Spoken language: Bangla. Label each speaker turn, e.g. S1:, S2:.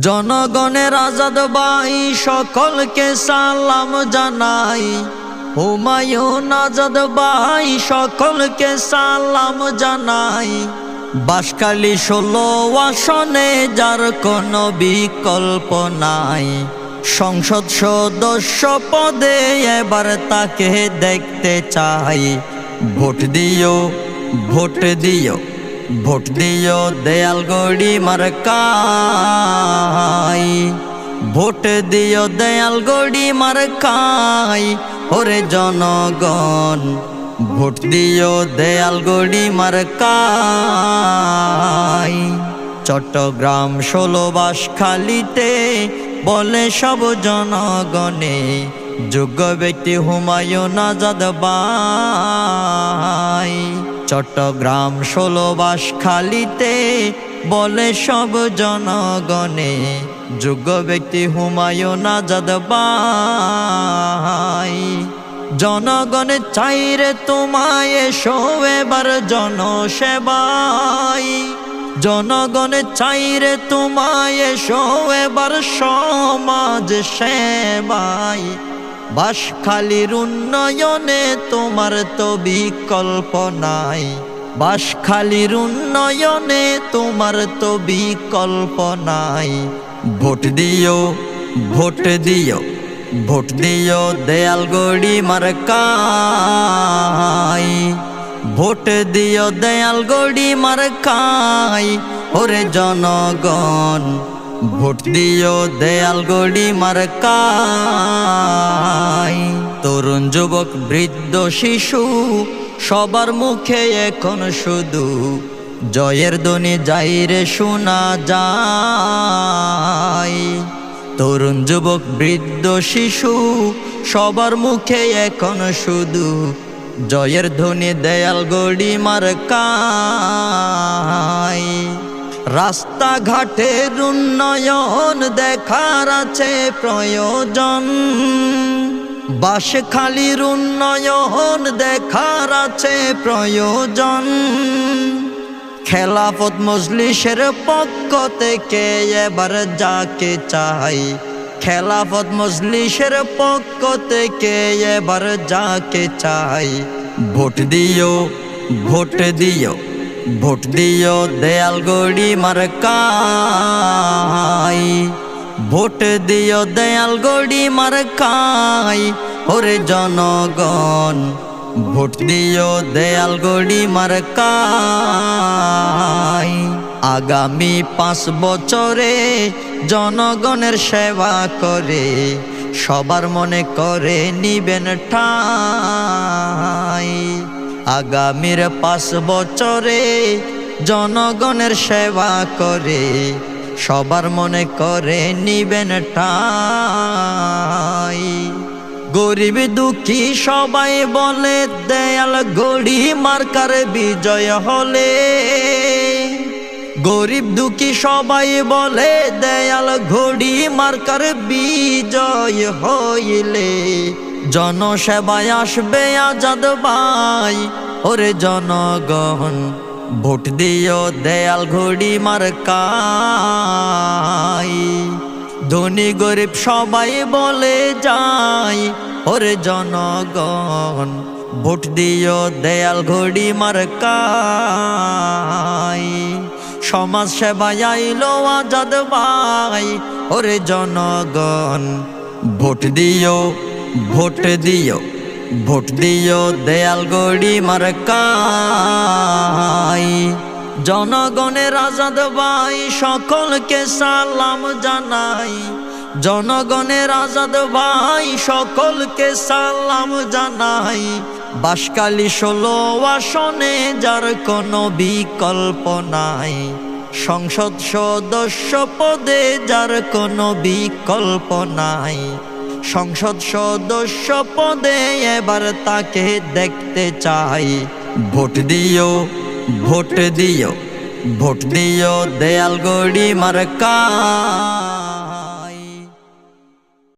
S1: জনগণের আজাদ বাই সকলকে সালাম জানাই। হুমায়ুন আজাদ বাই সকলকে সালাম জানাই। বাসকালী ষোলো আসনে যার কোনো বিকল্প নাই। সংসদ সদস্য পদে এবার তাকে দেখতে চাই। ভোট দিও ভোট দিও। ভোট দিও দেয়াল গড়ি মার্কাই। ভোট দিও দেয়াল গড়ি মার্কাই, ওরে জনগণ। ভোট দিও দেয়াল গড়ি মার্কাই। চট্টগ্রাম ষোলো খালিতে বলে সব জনগণে, যোগ্য ব্যক্তি হুমায়ুন আজাদ বাই। চট্টগ্রাম ষোলো খালিতে বলে সব জনগণে, যোগ্য ব্যক্তি হুমায়ুন আজাদ বাই জনগণে চাইরে তোমায় এবার জনসেবাই। জনগণে চাইরে তোমায় এবার সমাজ সেবাই। বাসখালীর উন্নয়নে তোমার তো বিকল্প নাই। বাসখালীর উন্নয়নে তোমার তো বিকল্প নাই। ভোট দিও ভোট দিও ভোট দিও দেয়াল গড়ি মার্কাই ভোট দিও দেয়াল গড়ি মার্কাই ওরে জনগণ। ভোট দিও দেয়াল গড়ি মার্কাই তরুণ যুবক, বৃদ্ধ, শিশু, সবার মুখে এখন শুধু জয়ের ধ্বনি যাইরে শোনা যায়। তরুণ যুবক, বৃদ্ধ, শিশু, সবার মুখে এখন শুধু জয়ের ধ্বনি, দেয়াল, গড়ি মার মার্কাই রাস্তাঘাটের উন্নয়ন দেখার আছে প্রয়োজন। বাসখালীর উন্নয়ন দেখার আছে প্রয়োজন। খেলাফত মজলিসের পক্ষ থেকে এবার যাকে চাই। খেলাফত মজলিসের পক্ষ থেকে এবার যাকে চাই। ভোট দিও ভোট দিও ভোট দিও দেয়াল গড়ি মার্কাই ভোট দিও দেয়াল গড়ি মার্কাই, ওরে জনগণ। ভোট দিও দেয়াল গড়ি মার্কাই। আগামী পাঁচ বছরে জনগণের সেবা করে, সবার মনে করে নিবেন ঠাই। আগামীর পাঁচ বছরে জনগণের সেবা করে সবার মনে করে নিবেন ঠাই। গরিব দুঃখী সবাই বলে, দেয়াল গড়ি মার্কার বিজয় হলে। গরিব দুঃখী সবাই বলে, দেয়াল ঘড়ি মার্কার বিজয় হইলে। জনসেবায় আসবে আজাদ ভাই, ওরে জনগণ। ভোট দিও দেয়াল ঘড়ি মার্কাই। ধনী গরিব সবাই বলে যাই, ওরে জনগণ, ভোট দিও দেয়াল ঘড়ি মার্কাই। সমাজ সেবায় আইলো আজাদ ভাই, ওরে জনগণ, ভোট দিও ভোট দিও। ভোট দিও দেয়াল গড়ি মার্কাই জনগণের আজাদ ভাই সকলকে সালাম জানাই। জনগণের আজাদ ভাই সকলকে সালাম জানাই। বাসকালী ষোলো আসনে যার কোনো বিকল্প নাই। সংসদ সদস্য পদে যার কোনো বিকল্প নাই। সংসদ সদস্য পদে এবার তাকে দেখতে চাই। ভোট দিও ভোট দিও ভোট দিও দেয়াল গড়ি মার্কা।